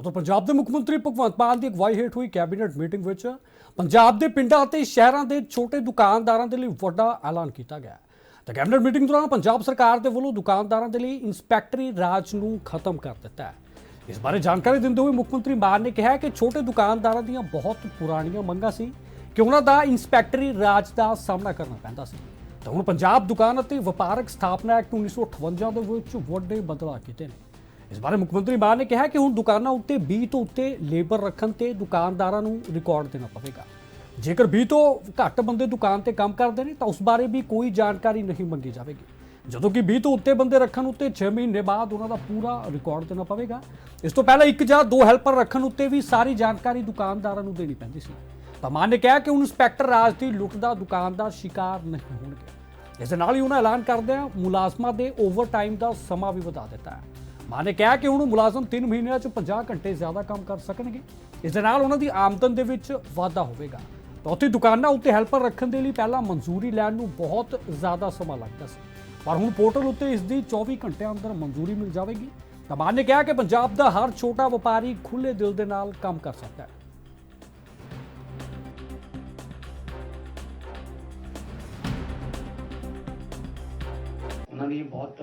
ਉਧਰ ਪੰਜਾਬ ਦੇ ਮੁੱਖ ਮੰਤਰੀ ਭਗਵੰਤ ਮਾਨ ਦੀ ਅਗਵਾਈ ਹੇਠ ਹੋਈ ਕੈਬਨਿਟ ਮੀਟਿੰਗ ਵਿੱਚ ਪੰਜਾਬ ਦੇ ਪਿੰਡਾਂ ਅਤੇ ਸ਼ਹਿਰਾਂ ਦੇ ਛੋਟੇ ਦੁਕਾਨਦਾਰਾਂ ਦੇ ਲਈ ਵੱਡਾ ਐਲਾਨ ਕੀਤਾ ਗਿਆ। ਤਾਂ ਕੈਬਨਿਟ ਮੀਟਿੰਗ ਦੌਰਾਨ ਪੰਜਾਬ ਸਰਕਾਰ ਦੇ ਵੱਲੋਂ ਦੁਕਾਨਦਾਰਾਂ ਦੇ ਲਈ ਇੰਸਪੈਕਟਰੀ ਰਾਜ ਨੂੰ ਖਤਮ ਕਰ ਦਿੱਤਾ ਹੈ। ਇਸ ਬਾਰੇ ਜਾਣਕਾਰੀ ਦਿੰਦੇ ਹੋਏ ਮੁੱਖ ਮੰਤਰੀ ਮਾਨ ਨੇ ਕਿਹਾ ਕਿ ਛੋਟੇ ਦੁਕਾਨਦਾਰਾਂ ਦੀਆਂ ਬਹੁਤ ਪੁਰਾਣੀਆਂ ਮੰਗਾਂ ਸੀ ਕਿ ਉਹਨਾਂ ਦਾ ਇੰਸਪੈਕਟਰੀ ਰਾਜ ਦਾ ਸਾਹਮਣਾ ਕਰਨਾ ਪੈਂਦਾ ਸੀ। ਤਾਂ ਹੁਣ ਪੰਜਾਬ ਦੁਕਾਨ ਅਤੇ ਵਪਾਰਕ ਸਥਾਪਨਾ ਐਕਟ 1958 ਦੇ ਵਿੱਚ ਵੱਡੇ ਬਦਲਾਅ ਕੀਤੇ ਨੇ। ਇਸ ਬਾਰੇ ਮੁੱਖ ਮੰਤਰੀ ਮਾਨ ਨੇ ਕਿਹਾ ਕਿ ਹੁਣ ਦੁਕਾਨਾਂ ਉੱਤੇ 20 ਤੋਂ ਉੱਤੇ ਲੇਬਰ ਰੱਖਣ ਤੇ ਦੁਕਾਨਦਾਰਾਂ ਨੂੰ ਰਿਕਾਰਡ ਦੇਣਾ ਪਵੇਗਾ। ਜੇਕਰ 20 ਤੋਂ ਘੱਟ ਬੰਦੇ ਦੁਕਾਨ ਤੇ ਕੰਮ ਕਰਦੇ ਨੇ, ਤਾਂ ਉਸ ਬਾਰੇ ਵੀ ਕੋਈ ਜਾਣਕਾਰੀ ਨਹੀਂ ਮੰਗੀ ਜਾਵੇਗੀ। ਜਦੋਂ ਕਿ 20 ਤੋਂ ਉੱਤੇ ਬੰਦੇ ਰੱਖਣ ਉੱਤੇ 6 ਮਹੀਨੇ ਬਾਅਦ ਉਹਨਾਂ ਦਾ ਪੂਰਾ ਰਿਕਾਰਡ ਦੇਣਾ ਪਵੇਗਾ। ਇਸ ਤੋਂ ਪਹਿਲਾਂ ਇੱਕ ਜਾਂ ਦੋ ਹੈਲਪਰ ਰੱਖਣ ਉੱਤੇ ਵੀ ਸਾਰੀ ਜਾਣਕਾਰੀ ਦੁਕਾਨਦਾਰਾਂ ਨੂੰ ਦੇਣੀ ਪੈਂਦੀ ਸੀ। ਤਾਂ ਮਾਨ ਨੇ ਕਿਹਾ ਕਿ ਹੁਣ ਇੰਸਪੈਕਟਰ ਰਾਜ ਦੀ ਲੁੱਟ ਦਾ ਦੁਕਾਨਦਾਰ ਸ਼ਿਕਾਰ ਨਹੀਂ ਹੋਣਗੇ। ਇਸ ਦੇ ਨਾਲ ਹੀ ਉਹਨਾਂ ਐਲਾਨ ਕਰਦਿਆਂ ਮੁਲਾਜ਼ਮਾਂ ਦੇ ਓਵਰਟਾਈਮ ਦਾ ਸਮਾਂ ਵੀ ਵਧਾ ਦਿੱਤਾ ਹੈ। ਮਾਂ ਨੇ ਕਿਹਾ ਕਿ ਉਹਨੂੰ ਮੁਲਾਜ਼ਮ 3 ਮਹੀਨਿਆਂ 'ਚ 50 ਘੰਟੇ ਜ਼ਿਆਦਾ ਕੰਮ ਕਰ ਸਕਣਗੇ। ਇਸ ਦੇ ਨਾਲ ਉਹਨਾਂ ਦੀ ਆਮਦਨ ਦੇ ਵਿੱਚ ਵਾਧਾ ਹੋਵੇਗਾ। ਉੱਥੇ ਦੁਕਾਨਾਂ ਉੱਤੇ ਹੈਲਪਰ ਰੱਖਣ ਦੇ ਲਈ ਪਹਿਲਾਂ ਮਨਜ਼ੂਰੀ ਲੈਣ ਨੂੰ ਬਹੁਤ ਜ਼ਿਆਦਾ ਸਮਾਂ ਲੱਗਦਾ ਸੀ। ਪਰ ਹੁਣ ਪੋਰਟਲ ਉੱਤੇ ਇਸ ਦੀ 24 ਘੰਟਿਆਂ ਅੰਦਰ ਮਨਜ਼ੂਰੀ ਮਿਲ ਜਾਵੇਗੀ। ਤਾਂ ਮਾਨ ਨੇ ਕਿਹਾ ਕਿ ਪੰਜਾਬ ਦਾ ਹਰ ਛੋਟਾ ਵਪਾਰੀ ਖੁੱਲੇ ਦਿਲ ਦੇ ਨਾਲ ਕੰਮ ਕਰ ਸਕਦਾ ਹੈ। ਉਹਨਾਂ ਦੀ ਬਹੁਤ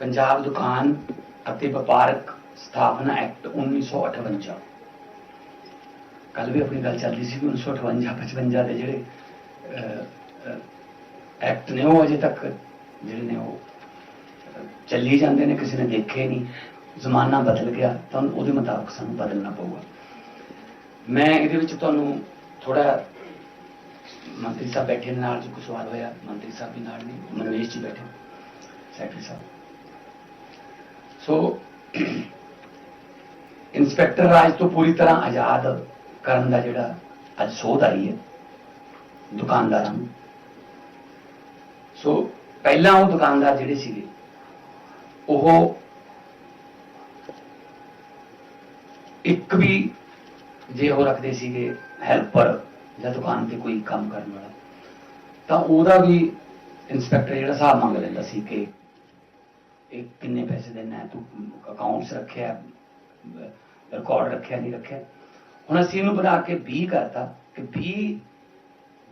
ਪੰਜਾਬ ਦੁਕਾਨ ਅਤੇ ਵਪਾਰਕ ਸਥਾਪਨਾ ਐਕਟ 1958 ਕੱਲ ਵੀ ਆਪਣੀ ਗੱਲ ਚੱਲਦੀ ਸੀ ਕਿ 1958 55 ਦੇ ਜਿਹੜੇ ਐਕਟ ਨੇ ਉਹ ਅਜੇ ਤੱਕ ਜਿਹੜੇ ਨੇ ਉਹ ਚੱਲੀ ਜਾਂਦੇ ਨੇ, ਕਿਸੇ ਨੇ ਦੇਖੇ ਨਹੀਂ, ਜ਼ਮਾਨਾ ਬਦਲ ਗਿਆ, ਤਾਂ ਉਹਦੇ ਮੁਤਾਬਕ ਸਾਨੂੰ ਬਦਲਣਾ ਪਊਗਾ। ਮੈਂ ਇਹਦੇ ਵਿੱਚ ਤੁਹਾਨੂੰ ਥੋੜਾ ਮੰਤਰੀ ਸਾਹਿਬ ਬੈਠੇ ਨੇ ਨਾਲ, ਜੀ ਕੋਈ ਸਵਾਲ ਹੋਇਆ, ਮੰਤਰੀ ਸਾਹਿਬ ਵੀ ਨਾਲ ਨੇ ਮਨਵੇਸ਼ ਜੀ ਬੈਠੇ ਸੈਕਟਰੀ ਸਾਹਿਬ। ਸੋ ਇੰਸਪੈਕਟਰ ਰਾਜ ਤੋਂ ਪੂਰੀ ਤਰ੍ਹਾਂ ਆਜ਼ਾਦ ਕਰਨ ਦਾ ਜਿਹੜਾ ਅੱਜ ਸੋਧ ਆਈ ਹੈ ਦੁਕਾਨਦਾਰਾਂ ਨੂੰ ਸੋ ਪਹਿਲਾਂ ਉਹ ਦੁਕਾਨਦਾਰ ਜਿਹੜੇ ਸੀਗੇ ਉਹ ਇੱਕ ਵੀ ਜੇ ਉਹ ਰੱਖਦੇ ਸੀਗੇ ਹੈਲਪਰ ਜਾਂ ਦੁਕਾਨ ਤੇ ਕੋਈ ਕੰਮ ਕਰਨ ਵਾਲਾ ਤਾਂ ਉਹਦਾ ਵੀ ਇੰਸਪੈਕਟਰ ਜਿਹੜਾ ਹਿਸਾਬ ਮੰਗ ਲੈਂਦਾ ਸੀ ਕਿ ਇਹ ਕਿੰਨੇ ਪੈਸੇ ਦੇਣਾ ਤੂੰ ਅਕਾਊਂਟਸ ਰੱਖਿਆ ਰਿਕਾਰਡ ਰੱਖਿਆ, ਨਹੀਂ ਰੱਖਿਆ? ਹੁਣ ਅਸੀਂ ਇਹਨੂੰ ਵਧਾ ਕੇ 20 ਕਰਤਾ, ਕਿ 20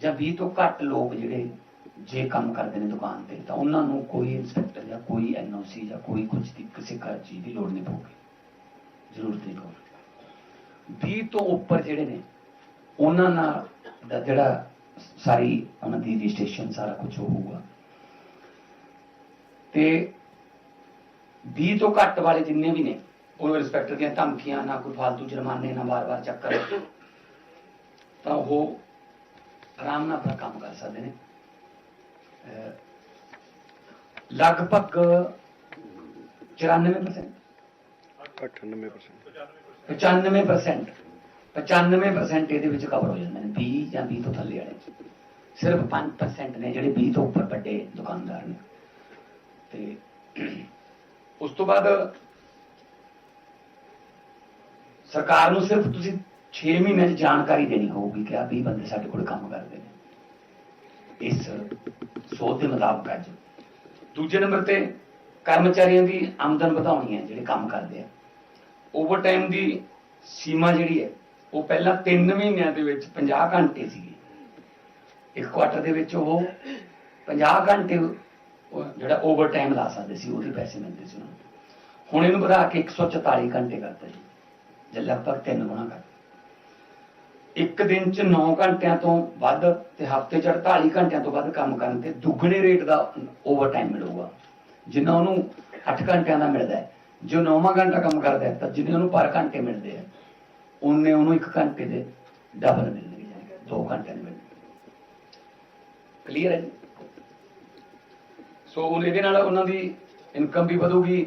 ਜਾਂ 20 ਤੋਂ ਘੱਟ ਲੋਕ ਜਿਹੜੇ ਜੇ ਕੰਮ ਕਰਦੇ ਨੇ ਦੁਕਾਨ ਤੇ, ਤਾਂ ਉਹਨਾਂ ਨੂੰ ਕੋਈ ਇੰਸਪੈਕਟਰ ਜਾਂ ਕੋਈ ਐਨਓਸੀ ਜਾਂ ਕੋਈ ਕੁਝ ਦੀ ਕਿਸੇ ਕਰ ਚੀਜ਼ ਦੀ ਲੋੜ ਨਹੀਂ ਪਊਗੀ। ਜ਼ਰੂਰਤ ਨਹੀਂ ਪਊਗੀ। 20 ਤੋਂ ਉੱਪਰ ਜਿਹੜੇ ਨੇ, ਉਹਨਾਂ ਨਾਲ ਦਾ ਜਿਹੜਾ ਸਾਰੀ ਉਹਨਾਂ ਦੀ ਰਜਿਸਟ੍ਰੇਸ਼ਨ ਸਾਰਾ ਕੁਝ ਹੋਊਗਾ। ਤੇ 20 ਤੋਂ ਘੱਟ ਵਾਲੇ ਜਿੰਨੇ ਵੀ ਨੇ ਉਹ ਇੰਸਪੈਕਟਰ ਦੀਆਂ ਧਮਕੀਆਂ ਨਾ ਕੋਈ ਫालतू ਜੁਰਮਾਨੇ ਨਾ ਵਾਰ-ਵਾਰ ਚੱਕਰ। ਤਾਂ ਉਹ ਆਰਾਮ ਨਾਲ ਆਪਣਾ ਕੰਮ ਕਰ ਸਕਦੇ ਨੇ। ਲਗਭਗ 94% 98% 95% 95% ਇਹਦੇ ਵਿੱਚ ਕਵਰ ਹੋ ਜਾਂਦੇ ਨੇ 20 ਜਾਂ 20 ਤੋਂ ਥੱਲੇ ਵਾਲੇ। ਸਿਰਫ 5% ਨੇ ਜਿਹੜੇ 20 ਤੋਂ ਉੱਪਰ ਵੱਡੇ ਦੁਕਾਨਦਾਰ ਨੇ। ਤੇ ਤੋਂ ਬਾਅਦ ਸਰਕਾਰ ਨੂੰ ਸਿਰਫ ਤੁਸੀਂ 6 ਮਹੀਨੇ ਚ ਜਾਣਕਾਰੀ ਦੇਣੀ ਹੋਊਗੀ ਕਿ ਆ 20 ਬੰਦੇ ਸਾਡੇ ਕੋਲ ਕੰਮ ਕਰਦੇ ਨੇ। ਇਸ ਸੋਧ ਦੇ ਮੁਤਾਬਕ ਅੱਜ ਦੂਜੇ ਨੰਬਰ ਤੇ ਕਰਮਚਾਰੀਆਂ ਦੀ ਆਮਦਨ ਵਧਾਉਣੀ ਹੈ, ਜਿਹੜੇ ਕੰਮ ਕਰਦੇ ਆ। ਓਵਰਟਾਈਮ ਦੀ ਸੀਮਾ ਜਿਹੜੀ ਹੈ, ਉਹ ਪਹਿਲਾਂ 3 ਮਹੀਨਿਆਂ ਦੇ ਵਿੱਚ 50 ਘੰਟੇ ਸੀਗੀ। ਇੱਕ ਕੁਆਟਰ ਦੇ ਵਿੱਚ ਉਹ 50 ਘੰਟੇ ਉਹ ਜਿਹੜਾ ਓਵਰਟਾਈਮ ਲਾ ਸਕਦੇ ਸੀ, ਉਹਦੇ ਪੈਸੇ ਮਿਲਦੇ ਸੀ ਉਹਨਾਂ ਨੂੰ। ਹੁਣ ਇਹਨੂੰ ਵਧਾ ਕੇ 144 ਘੰਟੇ ਕਰਤਾ ਜੀ, ਜੇ ਲਗਭਗ ਤਿੰਨ ਗੁਣਾ ਕਰ। ਇੱਕ ਦਿਨ ਚ 9 ਘੰਟਿਆਂ ਤੋਂ ਵੱਧ ਤੇ ਹਫ਼ਤੇ ਚ 48 ਘੰਟਿਆਂ ਤੋਂ ਵੱਧ ਕੰਮ ਕਰਨ ਤੇ ਦੁੱਗਣੇ ਰੇਟ ਦਾ ਓਵਰਟਾਈਮ ਮਿਲੂਗਾ। ਜਿੰਨਾ ਉਹਨੂੰ 8 ਘੰਟਿਆਂ ਦਾ ਮਿਲਦਾ ਹੈ। ਜੋ 9ਵਾਂ ਘੰਟਾ ਕੰਮ ਕਰਦਾ ਹੈ, ਤਾਂ ਜਿੰਨੇ ਉਹਨੂੰ ਪਰ ਘੰਟੇ ਮਿਲਦੇ ਆ, ਉਹਨੇ ਉਹਨੂੰ 1 ਘੰਟੇ ਦੇ ਡਬਲ ਮਿਲਣਗੇ ਯਾਨੀ 2 ਘੰਟਿਆਂ ਦੇ ਮਿਲਣਗੇ ਕਲੀਅਰ ਹੈ ਜੀ? ਸੋ ਉਹ ਇਹਦੇ ਨਾਲ ਉਹਨਾਂ ਦੀ ਇਨਕਮ ਵੀ ਵਧੂਗੀ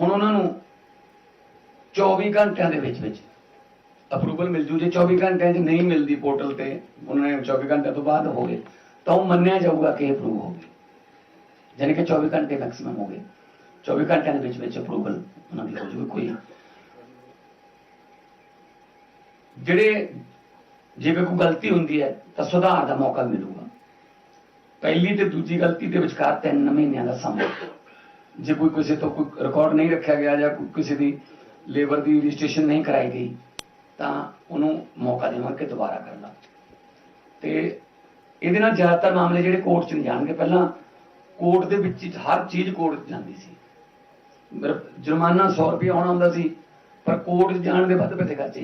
ਹੁਣ ਉਹਨਾਂ ਨੂੰ 24 ਘੰਟਿਆਂ ਦੇ ਵਿੱਚ ਵਿੱਚ ਅਪਰੂਵਲ ਮਿਲ ਜੂ। ਜੇ 24 ਘੰਟਿਆਂ 'ਚ ਨਹੀਂ ਮਿਲਦੀ ਪੋਰਟਲ ਤੇ, ਉਹਨਾਂ ਨੇ 24 ਘੰਟਿਆਂ ਤੋਂ ਬਾਅਦ ਹੋਵੇ ਤਾਂ ਉਹ ਮੰਨਿਆ ਜਾਊਗਾ ਕਿ ਅਪਰੂਵ ਹੋ ਗਈ ਯਾਨੀ ਕਿ 24 ਘੰਟੇ ਮੈਕਸਿਮਮ ਹੋ ਗਏ। 24 ਘੰਟਿਆਂ ਦੇ ਵਿੱਚ ਵਿੱਚ ਅਪਰੂਵਲ ਉਹਨਾਂ ਦੀ ਹੋ ਜੂਗੀ, ਕੋਈ ਜਿਹੜੇ ਜੇਕਰ ਕੋਈ ਗਲਤੀ ਹੁੰਦੀ ਹੈ, ਤਾਂ ਸੁਧਾਰ ਦਾ ਮੌਕਾ ਮਿਲੂਗਾ। ਪਹਿਲੀ ਤੇ ਦੂਜੀ ਗਲਤੀ ਦੇ ਵਿਚਕਾਰ ਤਿੰਨ ਮਹੀਨਿਆਂ ਦਾ ਸਮਾਂ। ਜੇ ਕੋਈ ਕਿਸੇ ਤੋਂ ਕੋਈ ਰਿਕਾਰਡ ਨਹੀਂ ਰੱਖਿਆ ਗਿਆ ਜਾਂ ਕਿਸੇ ਦੀ ਲੇਬਰ ਦੀ ਰਜਿਸਟ੍ਰੇਸ਼ਨ ਨਹੀਂ ਕਰਾਈ ਗਈ, ਤਾਂ ਉਹਨੂੰ ਮੌਕਾ ਦੇਵਾਂਗੇ ਦੁਬਾਰਾ ਕਰਨ ਦਾ। ਤੇ ਇਹਦੇ ਨਾਲ ਜ਼ਿਆਦਾਤਰ ਮਾਮਲੇ ਜਿਹੜੇ ਕੋਰਟ 'ਚ ਨਹੀਂ ਜਾਣਗੇ। ਪਹਿਲਾਂ ਕੋਰਟ ਦੇ ਵਿੱਚ ਹਰ ਚੀਜ਼ ਕੋਰਟ 'ਚ ਜਾਂਦੀ ਸੀ। ਜੁਰਮਾਨਾ 100 ਰੁਪਏ ਆਉਣਾ ਹੁੰਦਾ ਸੀ, ਪਰ ਕੋਰਟ 'ਚ ਜਾਣ ਦੇ ਵੱਧ ਪੈਸੇ ਖਰਚੇ